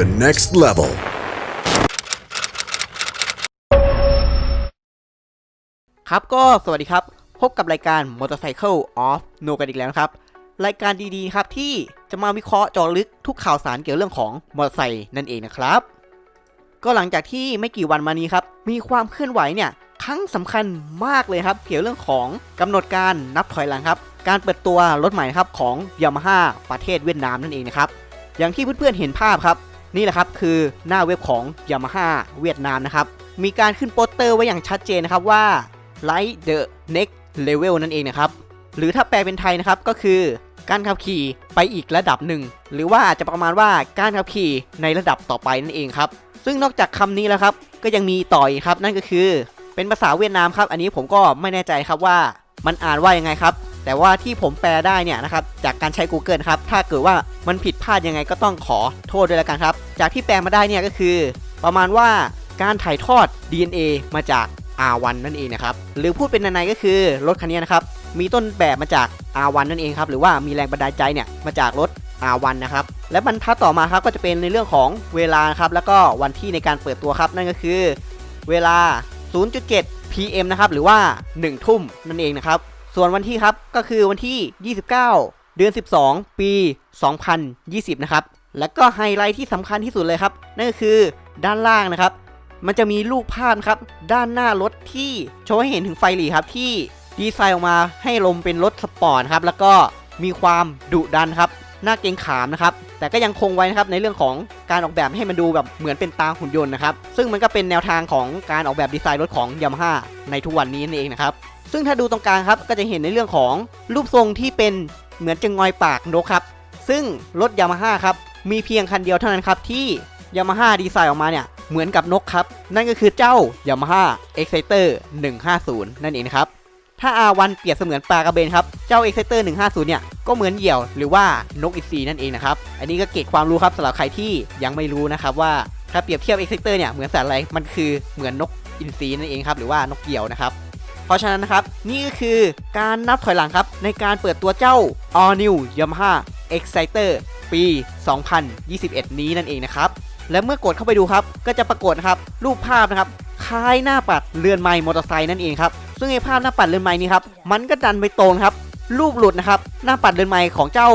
The next level. ครับก็สวัสดีครับ พบกับรายการ Motorcycle of No กันอีกแล้วครับ รายการดีๆครับที่จะมาวิเคราะห์เจาะลึกทุกข่าวสารเกี่ยวเรื่องของมอเตอร์ไซค์นั่นเองนะครับ ก็หลังจากที่ไม่กี่วันมานี้ครับ มีความเคลื่อนไหวเนี่ยครั้งสำคัญมากเลยครับ เกี่ยวเรื่องของกำหนดการนับถอยหลังครับ การเปิดตัวรถใหม่ครับของ Yamaha ประเทศเวียดนามนั่นเองนะครับ อย่างที่เพื่อนๆเห็นภาพครับ นี่แหละครับคือหน้าเว็บของ Yamaha เวียดนามนะครับ มีการขึ้นโปสเตอร์ไว้อย่างชัดเจนนะครับว่า Light the next level นั่นเองนะครับ หรือถ้าแปลเป็นไทยนะครับก็คือการขับขี่ไปอีกระดับหนึ่ง หรือว่าอาจจะประมาณว่าการขับขี่ในระดับต่อไปนั่นเองครับ ซึ่งนอกจากคำนี้แล้วครับก็ยังมีต่ออีกครับนั่นก็คือ เป็นภาษาเวียดนามครับ อันนี้ผมก็ไม่แน่ใจครับว่ามันอ่านว่ายังไงครับ แต่ว่าที่ผมแปลได้เนี่ยนะครับจากการใช้ Google ครับถ้าเกิดว่ามันผิดพลาดยังไงก็ต้องขอโทษด้วยแล้วกันครับ จากที่แปลมาได้เนี่ยก็คือ ประมาณว่าการถ่ายทอด DNA มาจาก R1 นั่นเองนะครับหรือพูดเป็นในๆก็คือรถคันนี้นะครับมีต้นแบบมาจาก R1 นั่นเองครับหรือว่ามีแรงบันดาลใจเนี่ยมาจากรถ R1 นะครับและบรรทัดต่อมาครับก็จะเป็นในเรื่องของเวลาครับแล้วก็วันที่ในการเปิดตัวครับ นั่นก็คือ เวลา 0.7 PM นะครับหรือว่า 1 ทุ่มนั่นเองนะครับ ส่วนวันที่ครับก็คือวันที่ 29 เดือน 12 ปี 2020 นะครับ แล้วก็ไฮไลท์ที่สำคัญที่สุดเลยครับ นั่นก็คือด้านล่างนะครับ มันจะมีรูปภาพครับ ด้านหน้ารถที่โชว์ให้เห็นถึงไฟหลีครับที่ดีไซน์ออกมาให้ลมเป็นรถสปอร์ตครับ แล้วก็มีความดุดันครับหน้าเกงขามนะครับ แต่ก็ยังคงไว้นะครับในเรื่องของการออกแบบให้มันดูแบบเหมือนเป็นตาหุ่นยนต์นะครับ ซึ่งมันก็เป็นแนวทางของการออกแบบดีไซน์รถของ Yamaha ในทุกวันนี้นั่นเองนะครับ ซึ่งถ้าดูตรงกลางครับก็จะเห็นในเรื่องของรูปทรงที่เป็นเหมือนจะงอยปากนกครับ ซึ่งรถ Yamaha ครับมีเพียงคันเดียวเท่านั้นครับที่ Yamaha ดีไซน์ออกมาเนี่ยเหมือนกับนกครับ นั่นก็คือเจ้า Yamaha Exciter 150 นั่นเองครับ ถ้า R1 เปรียบเสมือนปลากระเบนครับ เจ้า Exciter 150 เนี่ย ก็เหมือนเหยี่ยวหรือว่านกอินทรีนั่นเองนะครับ อันนี้ก็เกร็ดความรู้ครับสำหรับใครที่ยังไม่รู้นะครับว่าถ้าเปรียบเทียบ Exciter เนี่ยเหมือนสัตว์อะไรมันคือเหมือนนกอินทรีนั่นเองครับหรือว่านกเหยี่ยวนะครับ เพราะฉะนั้นนะครับ นี่ก็คือการนับถอยหลังครับ ในการเปิดตัวเจ้า All New Yamaha Exciter ปี 2021 นี้นั่นเองนะครับ และเมื่อกดเข้าไปดูครับ ก็จะปรากฏนะครับรูปภาพนะครับคล้ายหน้าปัดเรือนไม้มอเตอร์ไซค์นั่นเองครับ ซึ่งไอ้ภาพหน้าปัดเรือนไม้นี้ครับ มันก็ดันไปตรงครับ รูปหลุดนะครับ หน้าปัดเรือนไม้ของเจ้า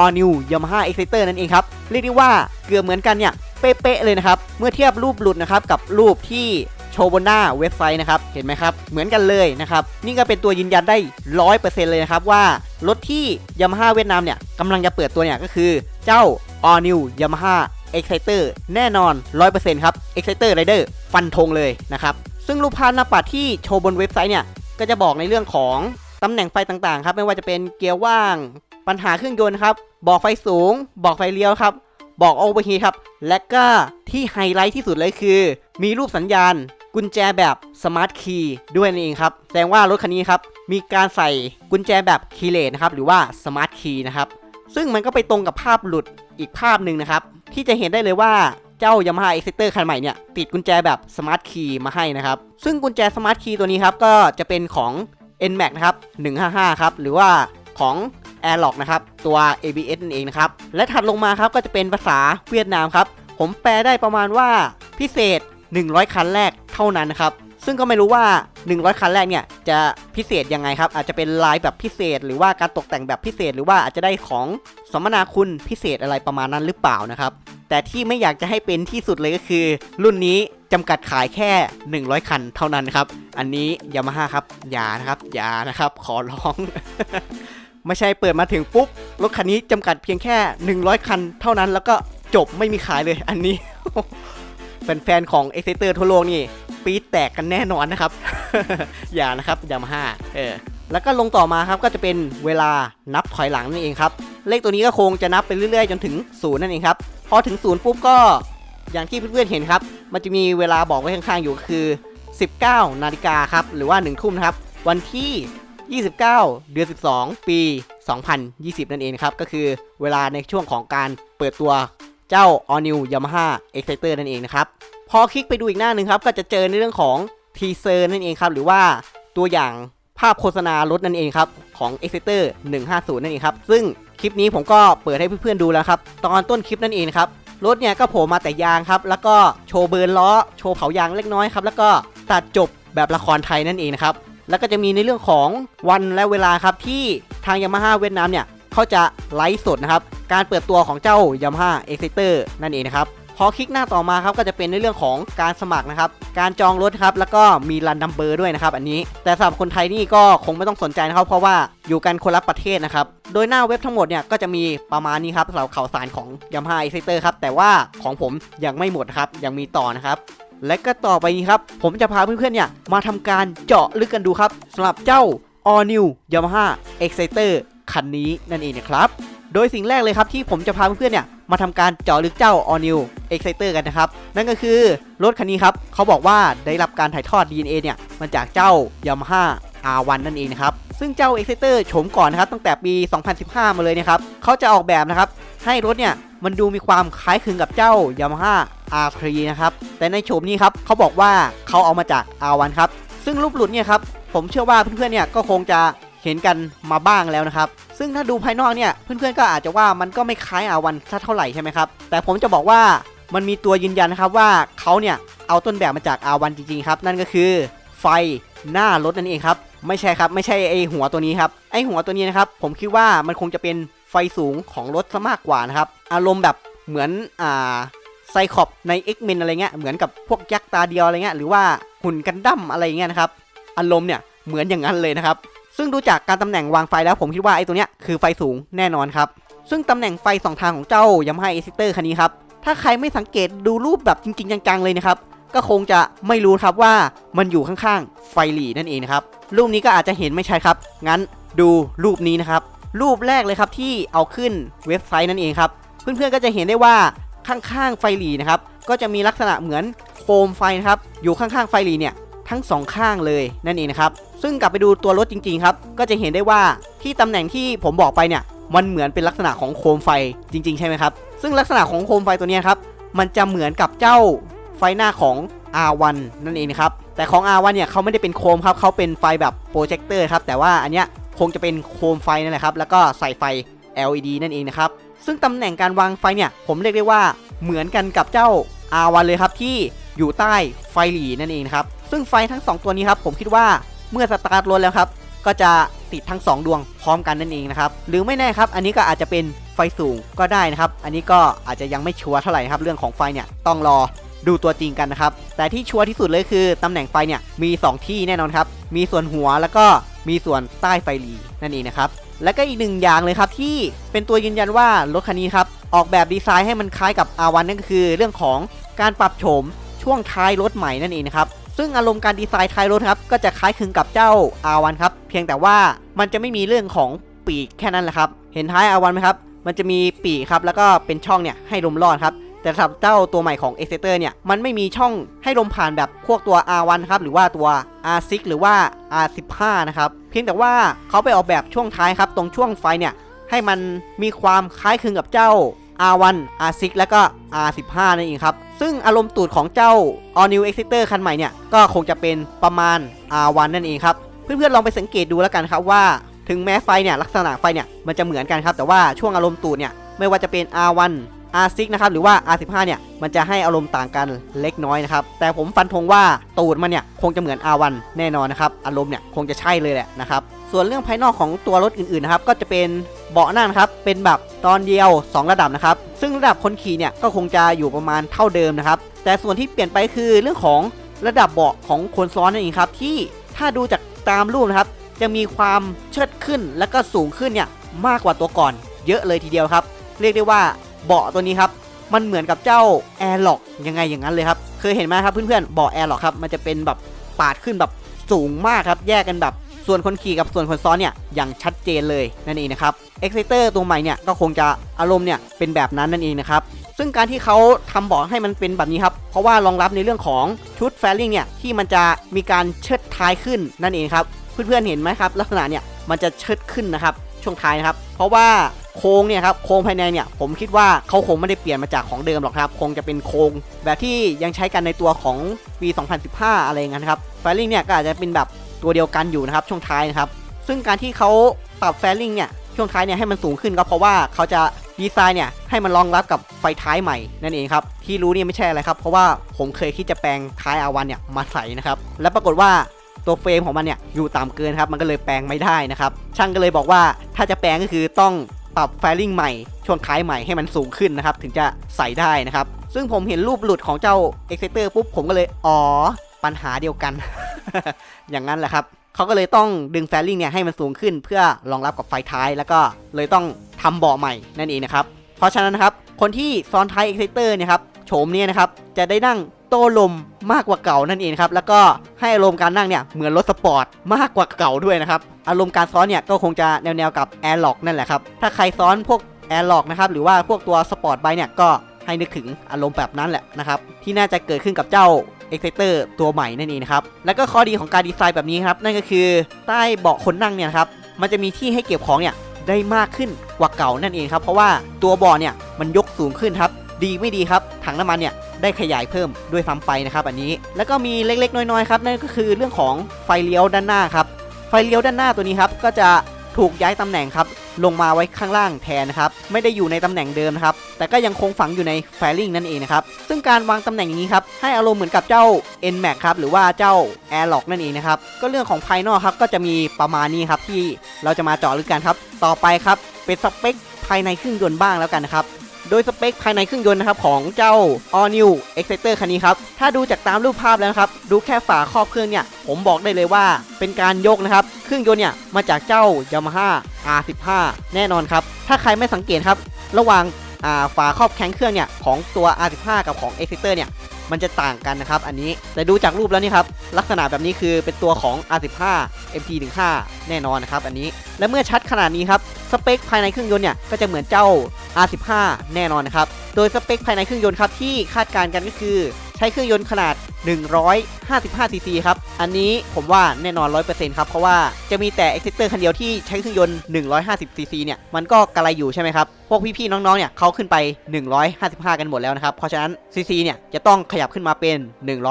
All New Yamaha Exciter นั่นเองครับ เรียกได้ว่าเกือบเหมือนกันเนี่ย เป๊ะๆเลยนะครับ เมื่อเทียบรูปหลุดนะครับกับรูปที่ โชว์บนหน้าเว็บไซต์นะครับ เห็นไหมครับ เหมือนกันเลยนะครับ นี่ก็เป็นตัวยืนยันได้ร้อยเปอร์เซ็นต์เลยนะครับว่ารถที่ Yamaha เวียดนามเนี่ยกำลังจะเปิดตัวเนี่ยก็คือเจ้า All New Yamaha Exciter แน่นอน 100%ครับ Exciter Rider ฟันธงเลยนะครับ ซึ่งรูปภาพหน้าปัดที่โชว์บนเว็บไซต์เนี่ยก็จะบอกในเรื่องของตำแหน่งไฟต่างๆครับไม่ว่าจะเป็นเกียร์ว่าง ปัญหาเครื่องยนต์ครับบอกไฟสูง บอกไฟเลี้ยวครับบอกโอเวอร์ฮีครับ และก็ที่ไฮไลท์ที่สุดเลยคือ มีรูปสัญญาณ กุญแจแบบสมาร์ทคีย์ด้วยนั่นเองครับ แสดงว่ารถคันนี้ครับ มีการใส่กุญแจแบบคีย์เลสนะครับ หรือว่าสมาร์ทคีย์นะครับ ซึ่งมันก็ไปตรงกับภาพหลุดอีกภาพหนึ่งนะครับ ที่จะเห็นได้เลยว่าเจ้า Yamaha Exciter คันใหม่เนี่ย ติดกุญแจแบบสมาร์ทคีย์มาให้นะครับ ซึ่งกุญแจสมาร์ทคีย์ตัวนี้ครับ ก็จะเป็นของ NMAX นะครับ 155 ครับ หรือว่าของ Airlock นะครับ ตัว ABS นั่นเองนะครับ และถัดลงมาครับก็จะเป็นภาษาเวียดนามครับ ผมแปลได้ประมาณว่าพิเศษ 100 คันแรกเท่านั้นนะครับซึ่งก็ไม่รู้ว่า 100 คันแรกเนี่ยจะพิเศษยังไงครับ อาจจะเป็นลายแบบพิเศษ หรือว่าการตกแต่งแบบพิเศษ หรือว่าอาจจะได้ของสมนาคุณพิเศษอะไรประมาณนั้นหรือเปล่านะครับ แต่ที่ไม่อยากจะให้เป็นที่สุดเลยก็คือ รุ่นนี้จำกัดขายแค่ 100 คันเท่านั้นครับ อันนี้ยามาฮ่าครับอย่านะครับอย่านะครับ ขอร้อง ไม่ใช่เปิดมาถึงปุ๊บรถคันนี้จำกัดเพียงแค่ 100 คันเท่านั้น แล้วก็จบไม่มีขายเลยอันนี้ แฟนๆของ e x c i t e r ทั่วโลกนี่ปี๊ดแตกกันแน่นอนนะครับ อย่านะครับยามาฮ่าเออแล้วก็ลงต่อมาครับก็จะเป็นเวลานับถอยหลังนั่นเองครับ เลขตัวนี้ก็คงจะนับไปเรื่อยๆ จนถึงศูนย์นั่นเองครับ พอถึงศูนย์ปุ๊บก็อย่างที่เพื่อนๆเห็นครับ มันจะมีเวลาบอกไว้ข้างๆอยู่ก็คือ 19 นาฬิกาครับ หรือว่า 1 ทุ่มนะครับ วันที่ 29 เดือน 12 ปี 2020 นั่นเองครับ ก็คือเวลาในช่วงของการเปิดตัว เจ้า All New Yamaha Exciter นั่นเองนะครับ พอคลิกไปดูอีกหน้าหนึ่งครับ ก็จะเจอในเรื่องของทีเซอร์นั่นเองครับ หรือว่าตัวอย่างภาพโฆษณารถนั่นเองครับ ของ Exciter 150 นั่นเองครับ ซึ่งคลิปนี้ผมก็เปิดให้เพื่อนๆดูแล้วครับ ตอนต้นคลิปนั่นเองครับ รถเนี่ยก็โผล่มาแต่ยางครับ แล้วก็โชว์เบิร์นล้อ โชว์เผายางเล็กน้อยครับ แล้วก็ตัดจบแบบละครไทยนั่นเองนะครับ แล้วก็จะมีในเรื่องของวันและเวลาครับที่ทางยามาฮ่าเวียดนามเนี่ย เขาจะไลฟ์สดนะครับ การเปิดตัวของเจ้ายามาฮ่าเอ็กซ์เตอร์นั่นเองนะครับ พอคลิกหน้าต่อมาครับก็จะเป็นในเรื่องของการสมัครนะครับ การจองรถครับแล้วก็มีรันดัมเบอร์ด้วยนะครับอันนี้ แต่สำหรับคนไทยนี่ก็คงไม่ต้องสนใจนะครับ เพราะว่าอยู่กันคนละประเทศนะครับ โดยหน้าเว็บทั้งหมดเนี่ยก็จะมีประมาณนี้ครับสำหรับข่าวสารของ Yamaha e x c e t e r ครับแต่ว่าของผมยังไม่หมดครับยังมีต่อนะครับและก็ต่อไปนี้ครับ ผมจะพาเพื่อนๆเนี่ยมาทำการเจาะลึกกันดูครับสำหรับเจ้า All New Yamaha Exciter คันนี้นั่นเองนะครับ โดยสิ่งแรกเลยครับที่ผมจะพาเพื่อนๆเนี่ยมาทำการเจาะลึกเจ้า All New Exciter กันนะครับ นั่นก็คือรถคันนี้ครับเขาบอกว่าได้รับการถ่ายทอด DNA เนี่ยมาจากเจ้า Yamaha R1 นั่นเองนะครับ ซึ่งเจ้า Exciter โฉมก่อนนะครับตั้งแต่ปี 2015 มาเลยนะครับเขาจะออกแบบนะครับให้รถเนี่ยมันดูมีความคล้ายคลึงกับเจ้า Yamaha R3 นะครับ แต่ในโฉมนี้ครับเขาบอกว่าเขาเอามาจาก R1 ครับ ซึ่งรูปหลุดเนี่ยครับผมเชื่อว่าเพื่อนๆเนี่ยก็คงจะ เห็นกันมาบ้างแล้วนะครับ ซึ่งถ้าดูภายนอกเนี่ยเพื่อนๆก็อาจจะว่ามันก็ไม่คล้าย R1 สักเท่าไหร่ใช่ไหมครับ แต่ผมจะบอกว่ามันมีตัวยืนยันนะครับว่าเขาเนี่ยเอาต้นแบบมาจาก R1 จริงๆครับ นั่นก็คือไฟหน้ารถนั่นเองครับ ไม่ใช่ครับไม่ใช่ไอหัวตัวนี้ครับไอหัวตัวนี้นะครับผมคิดว่ามันคงจะเป็นไฟสูงของรถซะมากกว่านะครับอารมณ์แบบเหมือนอ่าไซคอปใน X-Men อะไรเงี้ยเหมือนกับพวกยักษ์ตาเดียวอะไรเงี้ยหรือว่าหุ่นกันดั้มอะไรเงี้ยนะครับอารมณ์เนี่ยเหมือนอย่างนั้นเลยนะครับ ซึ่งดูจากการตำแหน่งวางไฟแล้วผมคิดว่าไอ้ตัวเนี้ยคือไฟสูงแน่นอนครับ ซึ่งตำแหน่งไฟสองทางของเจ้า Yamaha e x i t e r คันนี้ครับ ถ้าใครไม่สังเกตดูรูปแบบจริง ๆ จังๆเลยนะครับ ก็คงจะไม่รู้ครับว่ามันอยู่ข้างๆไฟหลีนั่นเองนะครับ รูปนี้ก็อาจจะเห็นไม่ชัดครับ งั้นดูรูปนี้นะครับ รูปแรกเลยครับที่เอาขึ้นเว็บไซต์นั่นเองครับ เพื่อนๆก็จะเห็นได้ว่าข้างๆไฟหลีนะครับ ก็จะมีลักษณะเหมือนโคมไฟนะครับ อยู่ข้างๆไฟหลีเนี่ยทั้งสองข้างเลยนั่นเองนะครับ ซึ่งกลับไปดูตัวรถจริง ๆ ครับ ก็จะเห็นได้ว่าที่ตำแหน่งที่ผมบอกไปเนี่ย มันเหมือนเป็นลักษณะของโคมไฟจริง ๆ ใช่ไหมครับ ซึ่งลักษณะของโคมไฟตัวนี้ครับ มันจะเหมือนกับเจ้าไฟหน้าของ R1 นั่นเองครับ แต่ของ R1 เนี่ยเขาไม่ได้เป็นโคมครับเขาเป็นไฟแบบโปรเจคเตอร์ครับ แต่ว่าอันเนี้ยคงจะเป็นโคมไฟนั่นแหละครับ แล้วก็ใส่ไฟ LED นั่นเองนะครับ ซึ่งตำแหน่งการวางไฟเนี่ย ผมเรียกได้ว่าเหมือนกันกับเจ้า R1 เลยครับที่อยู่ใต้ไฟหลีนั่นเองครับ ซึ่งไฟทั้ง 2 ตัวนี้ครับ ผมคิดว่า เมื่อสตาร์ทรถแล้วครับ ก็จะติดทั้ง 2 ดวงพร้อมกันนั่นเองนะครับ หรือไม่แน่ครับ อันนี้ก็อาจจะเป็นไฟสูงก็ได้นะครับ อันนี้ก็อาจจะยังไม่ชัวร์เท่าไหร่นะครับ เรื่องของไฟเนี่ยต้องรอดูตัวจริงกันนะครับ แต่ที่ชัวร์ที่สุดเลยคือตำแหน่งไฟเนี่ยมี 2 ที่แน่นอนครับ มีส่วนหัวแล้วก็มีส่วนใต้ไฟหลีนั่นเองนะครับ และก็อีกหนึ่งอย่างเลยครับที่เป็นตัวยืนยันว่ารถคันนี้ครับออกแบบดีไซน์ให้มันคล้ายกับ R1 นั่นก็คือ เรื่องของการปรับโฉมช่วงท้ายรถใหม่นั่นเองนะครับ ซึ่งอารมณ์การดีไซน์ท้ายรถครับก็จะคล้ายคลึงกับเจ้า R1 ครับเพียงแต่ว่ามันจะไม่มีเรื่องของปีกแค่นั้นแหละครับ เห็นท้าย R1 ไหมครับ มันจะมีปีกครับแล้วก็เป็นช่องเนี่ยให้ลมรอดครับแต่สำหรับเจ้าตัวใหม่ของ e x c e t e r เนี่ยมันไม่มีช่องให้ลมผ่านแบบพวกตัว R1 ครับหรือว่าตัว R6 หรือว่า R15 นะครับเพียงแต่ว่าเขาไปออกแบบช่วงท้ายครับตรงช่วงไฟเนี่ยให้มันมีความคล้ายคลึงกับเจ้า R1 R6 แล้วก็ R15 นั่นเองครับ ซึ่งอารมณ์ตูดของเจ้า All New Exciter คันใหม่เนี่ย ก็คงจะเป็นประมาณ R1 นั่นเองครับ เพื่อนๆลองไปสังเกตดูแล้วกันครับว่า ถึงแม้ไฟเนี่ยลักษณะไฟเนี่ยมันจะเหมือนกันครับ แต่ว่าช่วงอารมณ์ตูดเนี่ยไม่ว่าจะเป็น R1 R6 นะครับหรือว่า R15 เนี่ยมันจะให้อารมณ์ต่างกันเล็กน้อยนะครับแต่ผมฟันธงว่าตูดมันเนี่ยคงจะเหมือน R1 แน่นอนนะครับอารมณ์เนี่ยคงจะใช่เลยแหละนะครับ ส่วนเรื่องภายนอกของตัวรถอื่นๆนะครับก็จะเป็นเบาะนั่งครับเป็นแบบตอนเดียว 2 ระดับนะครับซึ่งระดับคนขี่เนี่ยก็คงจะอยู่ประมาณเท่าเดิมนะครับแต่ส่วนที่เปลี่ยนไปคือเรื่องของระดับเบาะของคนซ้อนนั่นเองครับที่ถ้าดูจากตามรูปนะครับจะมีความเชิดขึ้นและก็สูงขึ้นเนี่ยมากกว่าตัวก่อน เยอะเลยทีเดียวครับ เรียกได้ว่าเบาะตัวนี้ครับมันเหมือนกับเจ้า Air Lock ยังไงอย่างนั้นเลยครับเคยเห็นไหมครับเพื่อนๆเบาะ Air Lock ครับมันจะเป็นแบบปาดขึ้นแบบสูงมากครับ แยกกันแบบ ส่วนคนขี่กับส่วนคนซ้อนเนี่ยอย่างชัดเจนเลยนั่นเองนะครับ Exciter ตัวใหม่เนี่ยก็คงจะอารมณ์เนี่ยเป็นแบบนั้นนั่นเองนะครับซึ่งการที่เขาทำเบาะให้มันเป็นแบบนี้ครับ เพราะว่ารองรับในเรื่องของชุดแฟลิงเนี่ยที่มันจะมีการเชิดท้ายขึ้นนั่นเองครับเพื่อนๆเห็นไหมครับ ลักษณะเนี่ยมันจะเชิดขึ้นนะครับช่วงท้ายนะครับ เพราะว่าโครงเนี่ยครับโครงภายในเนี่ยผมคิดว่าเขาคงไม่ได้เปลี่ยนมาจากของเดิมหรอกครับ คงจะเป็นโครงแบบที่ยังใช้กันในตัวของปี 2015 อะไรเงี้ยครับแฟลิงเนี่ยก็อาจจะเป็นแบบ ตัวเดียวกันอยู่นะครับช่วงท้ายนะครับ ซึ่งการที่เขาปรับแฟลิงเนี่ยช่วงท้ายเนี่ยให้มันสูงขึ้นก็เพราะว่าเขาจะดีไซน์เนี่ยให้มันรองรับกับไฟท้ายใหม่นั่นเองครับที่รู้เนี่ยไม่ใช่อะไรครับ เพราะว่าผมเคยคิดจะแปลงท้ายอาวันเนี่ยมาใส่นะครับแล้วปรากฏว่าตัวเฟรมของมันเนี่ยอยู่ต่ำเกินครับมันก็เลยแปลงไม่ได้นะครับช่างก็เลยบอกว่าถ้าจะแปลงก็คือต้องปรับไฟลิ่งใหม่ ช่วงท้ายใหม่ให้มันสูงขึ้นนะครับถึงจะใส่ได้นะครับซึ่งผมเห็นรูปหลุดของเจ้า e x c e t e r ปุ๊บผมก็เลยอ๋อ ปัญหาเดียวกัน อย่างนั้นแหละครับเขาก็เลยต้องดึงแฟลิงเนี่ยให้มันสูงขึ้นเพื่อรองรับกับไฟท้าย แล้วก็เลยต้องทำเบาะใหม่นั่นเองนะครับ เพราะฉะนั้นนะครับคนที่ซ้อนท้าย e x c e t e r เนี่ยครับโฉมเนี่ยนะครับจะได้นั่งโต้ลมมากกว่าเก่านั่นเองครับแล้วก็ให้อารมณ์การนั่งเนี่ยเหมือนรถสปอร์ตมากกว่าเก่าด้วยนะครับอารมณ์การซ้อนเนี่ยก็คงจะแนวๆกับ Air Lock นั่นแหละครับถ้าใครซ้อนพวก Air Lock นะครับหรือว่าพวกตัวสปอร์ตไบเนี่ยก็ให้นึกถึงอารมณ์แบบนั้นแหละนะครับที่น่าจะเกิดขึ้นกับเจ้า e x c e t e r ตัวใหม่นั่นเองนะครับ แล้วก็ข้อดีของการดีไซน์แบบนี้ครับ นั่นก็คือใต้เบาะคนนั่งเนี่ยครับ มันจะมีที่ให้เก็บของเนี่ยได้มากขึ้นกว่าเก่านั่นเองครับ เพราะว่าตัวเบาะเนี่ยมันยกสูงขึ้นครับ ดีไม่ดีครับ ถังน้ำมันเนี่ยได้ขยายเพิ่มด้วยซ้ำไปนะครับอันนี้ แล้วก็มีเล็กๆ น้อยๆครับ นั่นก็คือเรื่องของไฟเลี้ยวด้านหน้าครับ ไฟเลี้ยวด้านหน้าตัวนี้ครับก็จะถูกย้ายตำแหน่งครับ ลงมาไว้ข้างล่างแทนนะครับไม่ได้อยู่ในตำแหน่งเดิมนะครับแต่ก็ยังคงฝังอยู่ในแฟลิงนั่นเองนะครับซึ่งการวางตำแหน่งอย่างนี้ครับให้อารมณ์เหมือนกับเจ้า n m a x ครับหรือว่าเจ้า Air Lock นั่นเองนะครับก็เรื่องของภายนอกครับก็จะมีประมาณนี้ครับที่เราจะมาเจาะลึกกันครับ ต่อไปครับเป็นสเปคภายในเครื่องยนต์บ้างแล้วกันนะครับ ดยสเปคภายในเครื่องยนต์นะครับของเจ้า All New Exciter คันนี้ครับ ถ้าดูจากตามรูปภาพแล้วครับ ดูแค่ฝาครอบเครื่องเนี่ย ผมบอกได้เลยว่าเป็นการยกนะครับ เครื่องยนต์เนี่ย มาจากเจ้า Yamaha R15 แน่นอนครับ ถ้าใครไม่สังเกตครับ ระหว่างาฝาครอบแข้งเครื่องเนี่ย ของตัว R15 กับของ Exciter เนี่ยมันจะต่างกันนะครับ อันนี้แต่ดูจากรูปแล้วนี่ครับ ลักษณะแบบนี้คือเป็นตัวของ R15 MT15 แน่นอนนะครับ อันนี้และเมื่อชัดขนาดนี้ครับ สเปคภายในเครื่องยนต์เนี่ย ก็จะเหมือนเจ้า R15 แน่นอนนะครับ โดยสเปคภายในเครื่องยนต์ครับที่คาดการณ์กันก็คือ ใช้เครื่องยนต์ขนาด 155 cc ครับ อันนี้ผมว่าแน่นอน 100%ครับ เพราะว่าจะมีแต่ Exciter คันเดียวที่ใช้เครื่องยนต์ 150 cc เนี่ย มันก็กระไรอยู่ใช่ไหมครับ พวกพี่ๆน้องๆเนี่ยเขาขึ้นไป 155 กันหมดแล้วนะครับ เพราะฉะนั้น cc เนี่ยจะต้องขยับขึ้นมาเป็น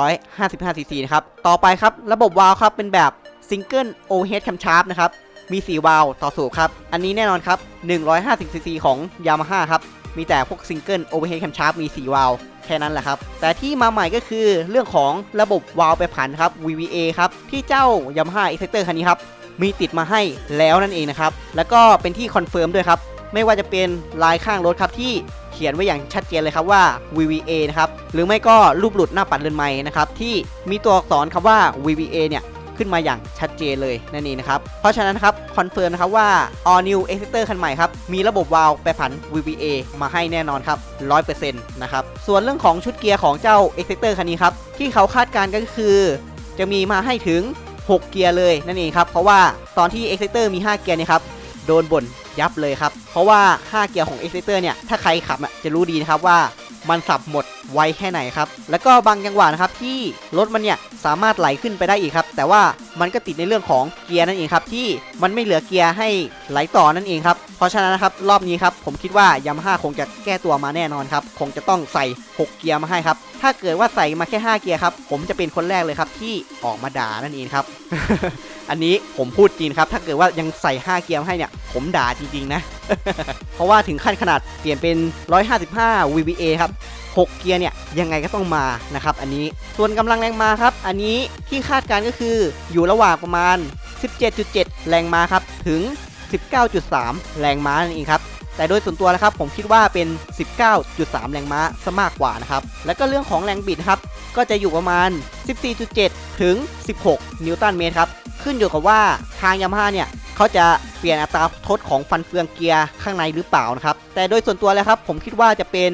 155 cc นะครับ ต่อไปครับระบบวาล์วครับเป็นแบบ Single Overhead Camshaft นะครับ มี 4 วาล์วต่อสูบครับ อันนี้แน่นอนครับ 150 cc ของ Yamaha ครับ มีแต่พวก Single Overhead Camshaft มี 4 วาล์วแค่นั้นแหละครับ แต่ที่มาใหม่ก็คือเรื่องของระบบวาล์วไปผันครับ VVA ครับ ที่เจ้า Yamaha Exciter คันนี้ครับ มีติดมาให้แล้วนั่นเองนะครับ แล้วก็เป็นที่คอนเฟิร์มด้วยครับ ไม่ว่าจะเป็นลายข้างรถครับที่เขียนไว้อย่างชัดเจนเลยครับว่า VVA นะครับ หรือไม่ก็รูปหลุดหน้าปัดเรือนไม้นะครับที่มีตัวอักษรคำว่า VVA เนี่ย ขึ้นมาอย่างชัดเจนเลยนั่นเองนะครับ เพราะฉะนั้นครับคอนเฟิร์มนะครับว่า All New Exciter คันใหม่ครับ มีระบบวาล์วแปรผัน VVA มาให้แน่นอนครับ 100%นะครับ ส่วนเรื่องของชุดเกียร์ของเจ้า Exciter คันนี้ครับ ที่เขาคาดการณ์ก็คือ จะมีมาให้ถึง 6 เกียร์เลยนั่นเองครับ เพราะว่าตอนที่ Exciter มี 5 เกียร์เนี่ยครับ โดนบ่นยับเลยครับ เพราะว่า 5 เกียร์ของ Exciter เนี่ย ถ้าใครขับจะรู้ดีนะครับว่า มันสับหมดไวแค่ไหนครับ แล้วก็บางจังหวะนะครับที่รถมันเนี่ยสามารถไหลขึ้นไปได้อีกครับ แต่ว่ามันก็ติดในเรื่องของเกียร์นั่นเองครับที่มันไม่เหลือเกียร์ให้ไหลต่อนั่นเองครับ เพราะฉะนั้นนะครับรอบนี้ครับผมคิดว่ายามาฮ่าคงจะแก้ตัวมาแน่นอนครับคงจะต้องใส่ 6 เกียร์มาให้ครับ ถ้าเกิดว่าใส่มาแค่ 5 เกียร์ครับ ผมจะเป็นคนแรกเลยครับที่ออกมาด่านั่นเองครับ อันนี้ผมพูดจริงครับ ถ้าเกิดว่ายังใส่ 5 เกียร์ให้เนี่ย ผมด่าจริงๆนะ เพราะว่าถึงขั้นขนาดเปลี่ยนเป็น 155 VVA ครับ6 เกียร์เนี่ยยังไงก็ต้องมานะครับอันนี้ส่วนกำลังแรงมาครับ อันนี้ที่คาดการก็คืออยู่ระหว่างประมาณ 17.7 แรงมาครับ ถึง 19.3 แรงม้านั่นเองครับ แต่โดยส่วนตัวนะครับ ผมคิดว่าเป็น 19.3 แรงม้าซะมากกว่านะครับ แล้วก็เรื่องของแรงบิดครับ ก็จะอยู่ประมาณ 14.7 ถึง 16 นิวตันเมตรครับ ขึ้นอยู่กับว่าทางยามาฮ่าเนี่ยเขาจะเปลี่ยนอัตราทดของฟันเฟืองเกียร์ข้างในหรือเปล่านะครับ แต่โดยส่วนตัวแล้วครับ ผมคิดว่าจะเป็น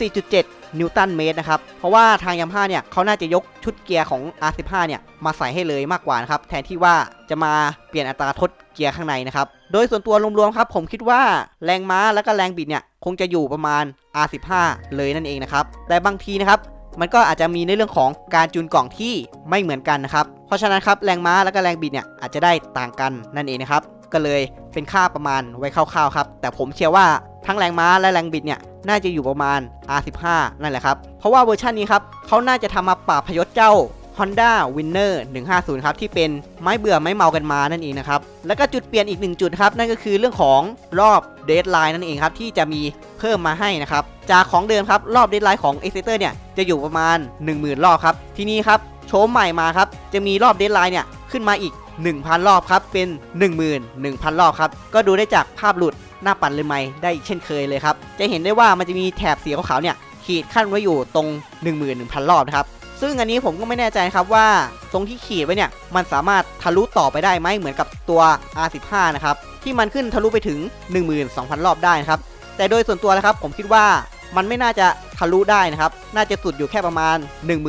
14.7 นิวตันเมตรนะครับ เพราะว่าทางยามาฮ่าเนี่ยเขาน่าจะยกชุดเกียร์ของ R15 เนี่ยมาใส่ให้เลยมากกว่านะครับ แทนที่ว่าจะมาเปลี่ยนอัตราทดเกียร์ข้างในนะครับ โดยส่วนตัวรวมๆครับ ผมคิดว่าแรงม้าและก็แรงบิดเนี่ยคงจะอยู่ประมาณ R15 เลยนั่นเองนะครับ แต่บางทีนะครับมันก็อาจจะมีในเรื่องของการจูนกล่องที่ไม่เหมือนกันนะครับ เพราะฉะนั้นครับแรงม้าและก็แรงบิดเนี่ยอาจจะได้ต่างกันนั่นเองนะครับ ก็เลยเป็นค่าประมาณไว้คร่าวๆครับ แต่ผมเชื่อว่า ทั้งแรงม้าและแรงบิดเนี่ยน่าจะอยู่ประมาณ R15 นั่นแหละครับ เพราะว่าเวอร์ชันนี้ครับเขาน่าจะทำมาปราบพยศเจ้า Honda Winner 150 ครับ ที่เป็นไม้เบื่อไม้เมากันมานั่นเองนะครับ แล้วก็จุดเปลี่ยนอีกหนึ่งจุดครับ นั่นก็คือเรื่องของรอบเด d ไลน์นั่นเองครับ ที่จะมีเพิ่มมาให้นะครับ จากของเดิมครับ รอบเด d ไลน์ของ e x c e t e r เนี่ยจะอยู่ประมาณ 10,000 รอบครับ ทีนี้ครับโชมใหม่มาครับ จะมีรอบเด d ไลน์เนี่ยขึ้นมาอีก 1,000 รอบครับเป็น 11,000 รอบครับก็ดูได้จากภาพหลุด หน้าปั่นเลยไหมได้อีกเช่นเคยเลยครับ จะเห็นได้ว่ามันจะมีแถบสีขาวๆเนี่ยขีดขั้นไว้อยู่ตรง 11,000 รอบนะครับ ซึ่งอันนี้ผมก็ไม่แน่ใจครับว่าตรงที่ขีดไว้เนี่ยมันสามารถทะลุต่อไปได้ไหมเหมือนกับตัว R15 นะครับที่มันขึ้นทะลุไปถึง 12,000 รอบได้นะครับแต่โดยส่วนตัวนะครับผมคิดว่ามันไม่น่าจะทะลุได้นะครับ น่าจะสุดอยู่แค่ประมาณ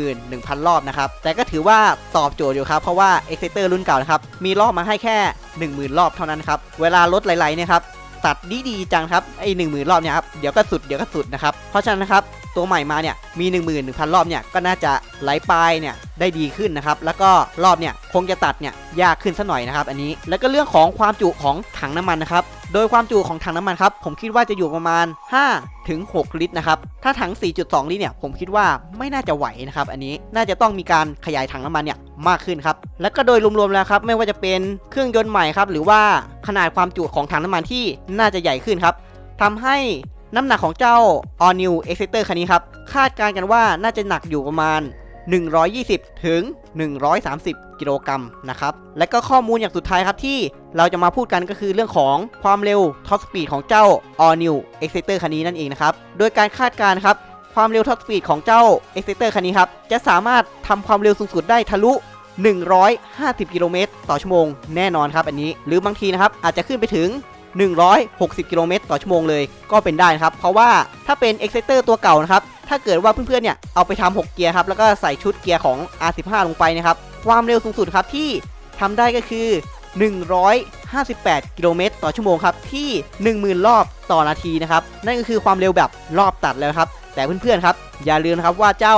11,000 รอบนะครับ แต่ก็ถือว่าตอบโจทย์อยู่ครับ เพราะว่า e x c e t e r รุ่นเก่านะครับ มีรอบมาให้แค่ 10,000 รอบเท่านั้นครับ เวลารถไหลๆเนี่ยครับ ตัดดีดีๆจังครับไอ้หนึ่งหมื่นรอบเนี่ยครับเดี๋ยวก็สุดเดี๋ยวก็สุดนะครับเพราะฉะนั้นนะครับตัวใหม่มาเนี่ยมี 1 1 0 0 0 รอบเนี่ยก็น่าจะไหลปลายเนี่ยได้ดีขึ้นนะครับแล้วก็รอบเนี่ยคงจะตัดเนี่ยยากขึ้นสัหน่อยนะครับอันนี้แล้วก็เรื่องของความจุของถังน้ำมันนะครับ โดยความจุของถังน้ำมันครับ ผมคิดว่าจะอยู่ประมาณ 5 ถึง 6 ลิตรนะครับ ถ้าถัง 4.2 ลิตรเนี่ย ผมคิดว่าไม่น่าจะไหวนะครับ อันนี้น่าจะต้องมีการขยายถังน้ำมันเนี่ยมากขึ้นครับ แล้วก็โดยรวมๆแล้วครับ ไม่ว่าจะเป็นเครื่องยนต์ใหม่ครับ หรือว่าขนาดความจุของถังน้ำมันที่น่าจะใหญ่ขึ้นครับทำให้น้ำหนักของเจ้า All New e x c e t e r คันนี้ครับ คาดการณ์กันว่าน่าจะหนักอยู่ประมาณ 120 ถึง 130 กิโลกรัมนะครับ และก็ข้อมูลอย่างสุดท้ายครับที่เราจะมาพูดกันก็คือเรื่องของความเร็วท็อปสปีดของเจ้า All New e x c e t e r คันนี้นั่นเองนะครับ โดยการคาดการณ์ครับ ความเร็วท็อปสปีดของเจ้า e x c e t e r คันนี้ครับ จะสามารถทำความเร็วสูงสุดได้ทะลุ 150 กิโลเมตรต่อชั่วโมงแน่นอนครับอันนี้ หรือบางทีนะครับอาจจะขึ้นไปถึง160 กิโลเมตรต่อชั่วโมงเลยก็เป็นได้นะครับ เพราะว่าถ้าเป็น e x c e t e r ตัวเก่านะครับ ถ้าเกิดว่าเพื่อนๆเนี่ยเอาไปทำ6เกียร์ครับแล้วก็ใส่ชุดเกียร์ของ R15 ลงไปนะครับความเร็วสูงสุดครับที่ทำได้ก็คือ 158 กิโลเมตรต่อชั่วโมงครับที่ 10,000 รอบต่อนาทีนะครับนั่นก็คือความเร็วแบบรอบตัดแล้วครับ แต่เพื่อนๆครับอย่าลืมนะครับว่าเจ้า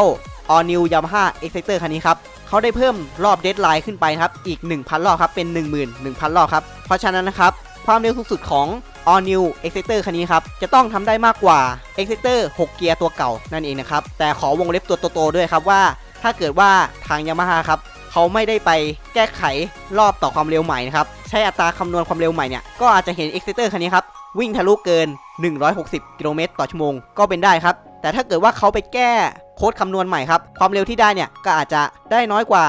All New Yamaha Exciter คันนี้ครับเขาได้เพิ่มรอบเดดไลน์ขึ้นไปครับอีก 1,000 รอบครับเป็น 11,000 รอบครับเพราะฉะนั้นนะครับความเร็วสูงสุดของ All New Exciter คันนี้ครับ จะต้องทำได้มากกว่า Exciter 6 เกียร์ตัวเก่านั่นเองนะครับ แต่ขอวงเล็บตัวโตๆด้วยครับว่า ถ้าเกิดว่าทางยามาฮ่าครับเขาไม่ได้ไปแก้ไขรอบต่อความเร็วใหม่นะครับ ใช้อัตราคำนวณความเร็วใหม่เนี่ย ก็อาจจะเห็น Exciter คันนี้ครับ วิ่งทะลุเกิน 160 กิโลเมตรต่อชั่วโมงก็เป็นได้ครับ แต่ถ้าเกิดว่าเขาไปแก้โค้ดคำนวณใหม่ครับ ความเร็วที่ได้เนี่ยก็อาจจะได้น้อยกว่า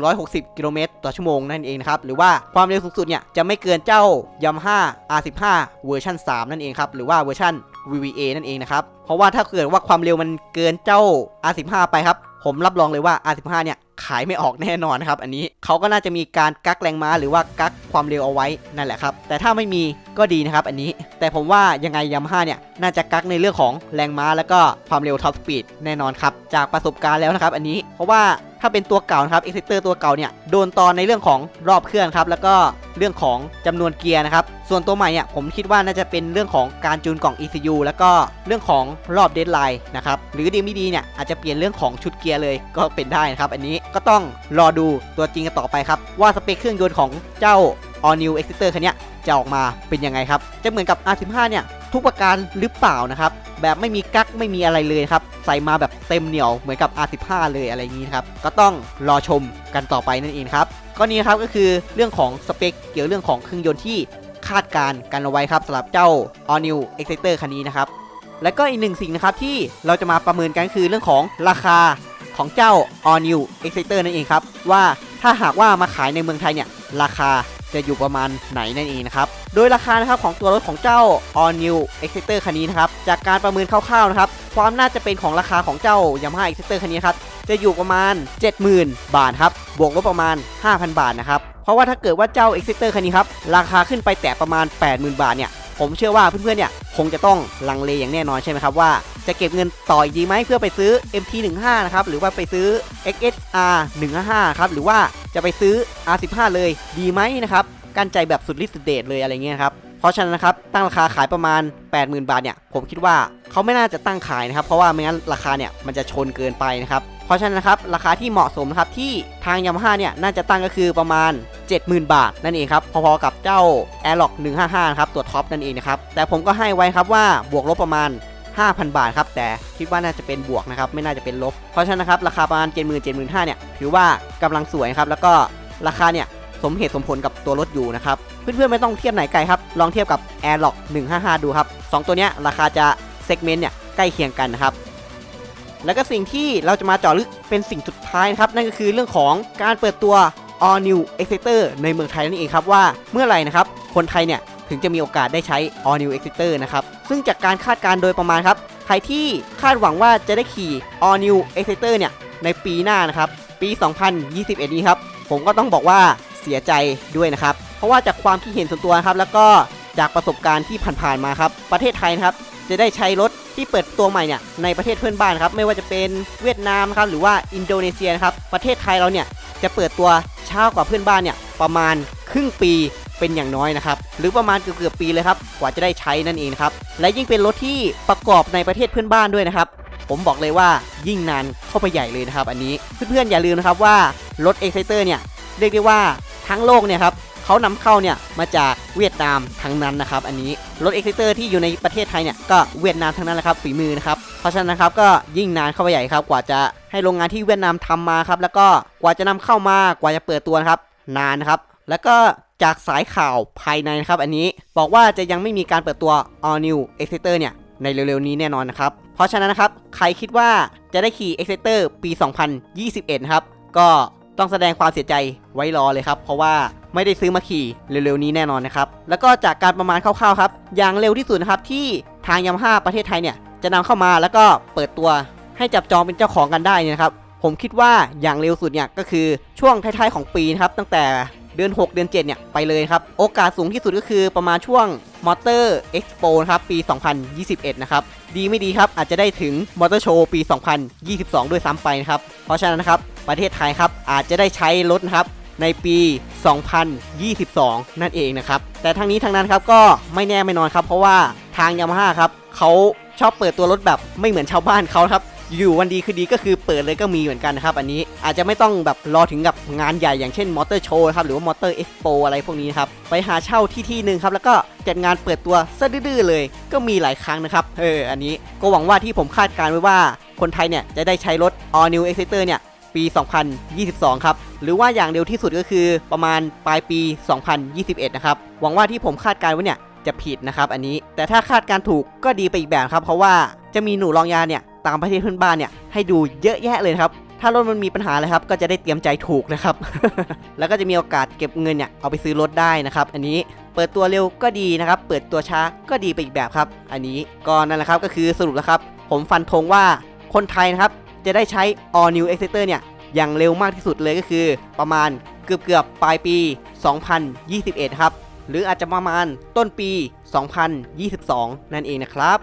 160 กิโลเมตรต่อชั่วโมงนั่นเองนะครับ หรือว่าความเร็วสูงสุดเนี่ยจะไม่เกินเจ้ายามาฮ่า R15 เวอร์ชัน3 นั่นเองครับ หรือว่าเวอร์ชัน VVA นั่นเองนะครับ เพราะว่าถ้าเกิดว่าความเร็วมันเกินเจ้า R15 ไปครับ ผมรับรองเลยว่า R15 เนี่ยขายไม่ออกแน่นอนครับ อันนี้เขาก็น่าจะมีการกักแรงม้าหรือว่ากักความเร็วเอาไว้นั่นแหละครับ แต่ถ้าไม่มีก็ดีนะครับ อันนี้ แต่ผมว่ายังไงยามาฮ่าเนี่ยน่าจะกักในเรื่องของแรงม้าแล้วก็ความเร็วท็อปสปีดแน่นอนครับ จากประสบการณ์แล้วนะครับ อันนี้เพราะว่า ถ้าเป็นตัวเก่านะครับเอ็กซิเตอร์ตัวเก่าเนี่ยโดนตอนในเรื่องของรอบเครื่องครับแล้วก็เรื่องของจำนวนเกียร์นะครับส่วนตัวใหม่เนี่ยผมคิดว่าน่าจะเป็นเรื่องของการจูนกล่อง ECU แล้วก็เรื่องของรอบเดดไลน์นะครับหรือดีไม่ดีเนี่ยอาจจะเปลี่ยนเรื่องของชุดเกียร์เลยก็เป็นได้นะครับอันนี้ก็ต้องรอดูตัวจริงกันต่อไปครับว่าสเปคเครื่องยนต์ของเจ้า All New Exciter คันเนี้ย จะออกมาเป็นยังไงครับ จะเหมือนกับ R15 เนี่ยทุกประการหรือเปล่านะครับ แบบไม่มีกั๊กไม่มีอะไรเลยครับ ใส่มาแบบเต็มเหนียวเหมือนกับ R15 เลยอะไรอย่างนี้ครับ ก็ต้องรอชมกันต่อไปนั่นเองครับก็นี้ครับก็คือเรื่องของสเปคเกี่ยวเรื่องของเครื่องยนต์ที่คาดการกันเอาไว้ครับสำหรับเจ้า All New Exciter คันนี้นะครับ และก็อีกหนึ่งสิ่งนะครับที่เราจะมาประเมินกันคือเรื่องของราคาของเจ้า All New Exciter นั่นเองครับ ว่าถ้าหากว่ามาขายในเมืองไทยเนี่ยราคา จะอยู่ประมาณไหนนั่นเองนะครับ โดยราคานะครับของตัวรถของเจ้า All New Exciter คันนี้นะครับ จากการประเมินคร่าวๆนะครับ ความน่าจะเป็นของราคาของเจ้า Yamaha Exciter คันนี้ครับ จะอยู่ประมาณ 70,000 บาทครับ บวกลบประมาณ 5,000 บาทนะครับ เพราะว่าถ้าเกิดว่าเจ้า Exciter คันนี้ครับ ราคาขึ้นไปแตะประมาณ 80,000 บาทเนี่ย ผมเชื่อว่าเพื่อนๆเนี่ยคงจะต้องลังเลอย่างแน่นอนใช่ไหมครับว่าจะเก็บเงินต่ออีกดีไหมเพื่อไปซื้อ MT15 นะครับหรือว่าไปซื้อ XSR 155ครับหรือว่าจะไปซื้อ R15 เลยดีไหมนะครับการใจแบบสุดฤทธิ์สุดเดชเลยอะไรเงี้ยครับเพราะฉะนั้นนะครับตั้งราคาขายประมาณ 80,000 บาทเนี่ยผมคิดว่าเขาไม่น่าจะตั้งขายนะครับเพราะว่าไม่งั้นราคาเนี่ยมันจะชนเกินไปนะครับ ราะฉะนั้นนะครับราคาที่เหมาะสมนะครับที่ทาง Yamaha เนี่ยน่าจะตั้งก็คือประมาณ 70,000 บาทนั่นเองครับพอๆกับเจ้า Airlock 155นะครับตัวท็อปนั่นเองนะครับแต่ผมก็ให้ไว้ครับว่าบวกลบประมาณ 5,000 บาทครับแต่คิดว่าน่าจะเป็นบวกนะครับไม่น่าจะเป็นลบ เพราะฉะนั้นนะครับราคาประมาณ 70,000 75,000เนี่ยถือว่ากำลังสวยครับแล้วก็ราคาเนี่ยสมเหตุสมผลกับตัวรถอยู่นะครับเพื่อนๆไม่ต้องเทียบไหนไกลครับลองเทียบกับ Airlock 155 ดูครับ2ตัวเนี้ยราคาจะเซกเมนต์เนี่ยใกล้เคียงกันนะครับ แล้วก็สิ่งที่เราจะมาเจาะลึกเป็นสิ่งสุดท้ายนะครับ นั่นก็คือเรื่องของการเปิดตัว All New Exciter ในเมืองไทยนั่นเองครับว่าเมื่อไหร่นะครับ คนไทยเนี่ยถึงจะมีโอกาสได้ใช้ All New Exciter นะครับ ซึ่งจากการคาดการณ์โดยประมาณครับ ใครที่คาดหวังว่าจะได้ขี่ All New Exciter เนี่ยในปีหน้านะครับ ปี 2021 นี้ครับ ผมก็ต้องบอกว่าเสียใจด้วยนะครับ เพราะว่าจากความคิดเห็นส่วนตัวครับ แล้วก็จากประสบการณ์ที่ผ่านๆมาครับ ประเทศไทยนะครับ จะได้ใช้รถที่เปิดตัวใหม่เนี่ยในประเทศเพื่อนบ้านครับไม่ว่าจะเป็นเวียดนามครับหรือว่าอินโดนีเซียนะครับประเทศไทยเราเนี่ยจะเปิดตัวช้ากว่าเพื่อนบ้านเนี่ยประมาณครึ่งปีเป็นอย่างน้อยนะครับหรือประมาณเกือบๆปีเลยครับกว่าจะได้ใช้นั่นเองครับและยิ่งเป็นรถที่ประกอบในประเทศเพื่อนบ้านด้วยนะครับผมบอกเลยว่ายิ่งนานเข้าไปใหญ่เลยนะครับ อันนี้เพื่อนๆอย่าลืมนะครับว่ารถ Exciter เนี่ยเรียกได้ว่าทั้งโลกเนี่ยครับ เขานำเข้าเนี่ยมาจากเวียดนามทั้งนั้นนะครับ อันนี้รถ Exciter ที่อยู่ในประเทศไทยเนี่ยก็เวียดนามทั้งนั้นแหละครับฝีมือนะครับเพราะฉะนั้นนะครับก็ยิ่งนานเข้าไปใหญ่ครับกว่าจะให้โรงงานที่เวียดนามทำมาครับแล้วก็กว่าจะนำเข้ามากว่าจะเปิดตัวนะครับนานนะครับแล้วก็จากสายข่าวภายในนะครับ อันนี้บอกว่าจะยังไม่มีการเปิดตัว All New Exciter เนี่ยในเร็วๆนี้แน่นอนนะครับ เพราะฉะนั้นนะครับ ใครคิดว่าจะได้ขี่ Exciter ปี 2021 ครับ ก็ ต้องแสดงความเสียใจไว้รอเลยครับ เพราะว่าไม่ได้ซื้อมาขี่เร็วๆนี้แน่นอนนะครับ แล้วก็จากการประมาณคร่าวๆครับ อย่างเร็วที่สุดนะครับที่ทางยามาฮ่าประเทศไทยเนี่ยจะนำเข้ามาแล้วก็เปิดตัวให้จับจองเป็นเจ้าของกันได้เนี่ยนะครับ ผมคิดว่าอย่างเร็วสุดเนี่ยก็คือช่วงท้ายๆของปีนะครับตั้งแต่ เดือน 6 เดือน 7 เนี่ย ไปเลยครับ โอกาสสูงที่สุดก็คือประมาณช่วงมอเตอร์เอ็กซ์โปนะครับปี 2021 นะครับ ดีไม่ดีครับ อาจจะได้ถึงมอเตอร์โชว์ปี 2022 ด้วยซ้ำไปนะครับ เพราะฉะนั้นนะครับ ประเทศไทยครับ อาจจะได้ใช้รถนะครับในปี 2022 นั่นเองนะครับ แต่ทั้งนี้ทั้งนั้นครับก็ไม่แน่ไม่นอนครับ เพราะว่าทางยามาฮ่าครับเขาชอบเปิดตัวรถแบบไม่เหมือนชาวบ้านเขาครับ อยู่วันดีคือดีก็คือเปิดเลยก็มีเหมือนกันนะครับ อันนี้อาจจะไม่ต้องแบบรอถึงกับงานใหญ่อย่างเช่นมอเตอร์โชว์ครับหรือว่ามอเตอร์เอ็กซ์โปอะไรพวกนี้นครับไปหาเช่าที่ที่หนึ่งครับแล้วก็จัดงานเปิดตัวซะดื้อเลย ก็มีหลายครั้งนะครับเอออันนี้ก็หวังว่าที่ผมคาดการณ์ไว้ว่าคนไทยเนี่ยจะได้ใช้รถ All New Exciter เนี่ยปี 2022 ครับ หรือว่าอย่างเร็วที่สุดก็คือประมาณปลายปี 2021 นะครับ หวังว่าที่ผมคาดการณ์ไว้เนี่ยจะผิดนะครับอันนี้ แต่ถ้าคาดการณ์ถูกก็ดีไปอีกแบบครับ เพราะว่าจะมีหนูรองยาเนี่ย ตามประเทศเพื่อนบ้านเนี่ยให้ดูเยอะแยะเลยครับถ้ารถมันมีปัญหาเลยครับ ก็จะได้เตรียมใจถูกนะครับ แล้วก็จะมีโอกาสเก็บเงินเนี่ยเอาไปซื้อรถได้นะครับ อันนี้เปิดตัวเร็วก็ดีนะครับ เปิดตัวช้าก็ดีไปอีกแบบครับ อันนี้ก็นั่นแหละครับก็คือสรุปแล้วครับ ผมฟันธงว่าคนไทยนะครับ จะได้ใช้ All New Exciter เนี่ย อย่างเร็วมากที่สุดเลยก็คือ ประมาณเกือบเกือบปลายปี 2021 ครับ หรืออาจจะประมาณต้นปี 2022 นั่นเองนะครับ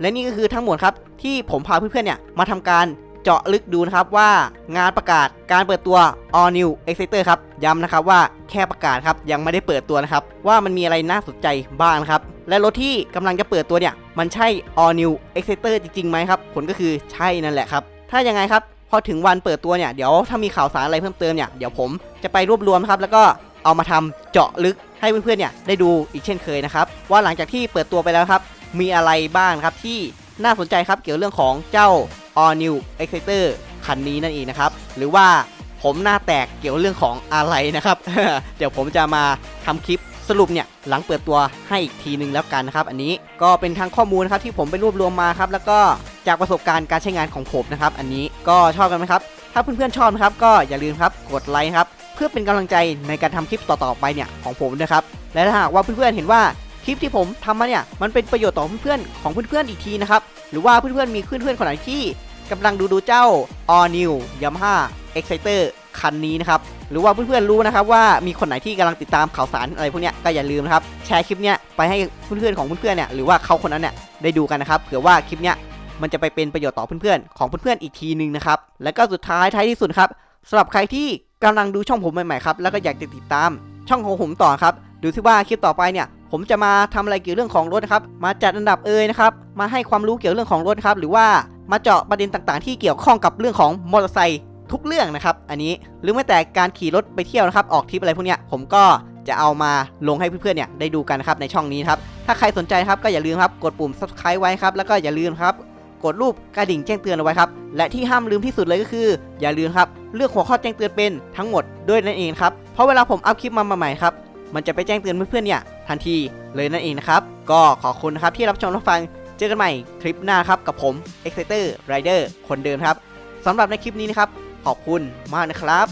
และนี่ก็คือทั้งหมดครับที่ผมพาเพื่อนๆเนี่ยมาทำการเจาะลึกดูนะครับว่างานประกาศการเปิดตัว All New Exciter ครับย้ำนะครับว่าแค่ประกาศครับยังไม่ได้เปิดตัวนะครับว่ามันมีอะไรน่าสนใจบ้างครับและรถที่กำลังจะเปิดตัวเนี่ยมันใช่ All New Exciter จริงๆไหมครับผลก็คือใช่นั่นแหละครับถ้ายังไงครับพอถึงวันเปิดตัวเนี่ยเดี๋ยวถ้ามีข่าวสารอะไรเพิ่มเติมเนี่ยเดี๋ยวผมจะไปรวบรวมครับแล้วก็เอามาทำเจาะลึกให้เพื่อนๆเนี่ยได้ดูอีกเช่นเคยนะครับว่าหลังจากที่เปิดตัวไปแล้วครับ มีอะไรบ้างครับที่น่าสนใจครับเกี่ยวเรื่องของเจ้า All New Exciter คันนี้นั่นเองนะครับ หรือว่าผมหน้าแตกเกี่ยวเรื่องของอะไรนะครับ เดี๋ยวผมจะมาทำคลิปสรุปเนี่ยหลังเปิดตัวให้อีกทีนึงแล้วกันนะครับ อันนี้ก็เป็นทางข้อมูลนะครับที่ผมไปรวบรวมมาครับ แล้วก็จากประสบการณ์การใช้งานของผมนะครับ อันนี้ก็ชอบกันไหมครับ ถ้าเพื่อนๆชอบนะครับ ก็อย่าลืมครับกดไลค์ครับ เพื่อเป็นกำลังใจในการทำคลิปต่อๆไปเนี่ยของผมนะครับ และถ้าหากว่าเพื่อนๆเห็นว่า ลิปที่ผมทำมาเนี่ยมันเป็นประโยชน์ต่อเพื่อนๆของเพื่อนๆอีกทีนะครับหรือว่าเพื่อนๆมีเพื่อนๆคนไหนที่กำลังดูดูเจ้า All New Yamaha Exciter คันนี้นะครับ หรือว่าเพื่อนๆรู้นะครับว่ามีคนไหนที่กำลังติดตามข่าวสารอะไรพวกนี้ก็อย่าลืมนะครับ แชร์คลิปเนี้ยไปให้เพื่อนๆของเพื่อนๆเนี่ยหรือว่าเขาคนนั้นเนี่ยได้ดูกันนะครับเผื่อว่าคลิปเนี้ยมันจะไปเป็นประโยชน์ต่อเพื่อนๆของเพื่อนๆอีกทีนึงนะครับ แล้วก็สุดท้ายท้ายที่สุดครับสำหรับใครที่กำลังดูช่องผมใหม่ๆครับแล้วก็อยากจะติดตามช่องของผมต่อครับดูซิว่าคลิปต่อไปเนี่ย ผมจะมาทำอะไรเกี่ยวเรื่องของรถนะครับ มาจัดอันดับเอ่ยนะครับ มาให้ความรู้เกี่ยวเรื่องของรถครับ หรือว่ามาเจาะประเด็นต่างๆ ที่เกี่ยวข้องกับเรื่องของมอเตอร์ไซค์ทุกเรื่องนะครับ อันนี้หรือแม้แต่การขี่รถไปเที่ยวนะครับ ออกทริปอะไรพวกเนี้ย ผมก็จะเอามาลงให้เพื่อนๆเนี่ยได้ดูกันนะครับในช่องนี้ครับ ถ้าใครสนใจครับก็อย่าลืมครับกดปุ่ม subscribe ไว้ครับ แล้วก็อย่าลืมครับกดรูปกระดิ่งแจ้งเตือนเอาไว้ครับ และที่ห้ามลืมที่สุดเลยก็คือ อย่าลืมครับเลือกหัวข้อแจ้งเตือนเป็นทั้งหมดด้วยนั่นเองครับ เพราะเวลาผมอัพคลิปมาใหม่ครับ มันจะไปแจ้งเตือนเพื่อนๆเนี่ยทันทีเลยนั่นเองนะครับ ก็ขอบคุณนะครับที่รับชมรับฟัง เจอกันใหม่คลิปหน้าครับกับผม Exciter Rider คนเดิมครับสำหรับในคลิปนี้นะครับ ขอบคุณมากนะครับ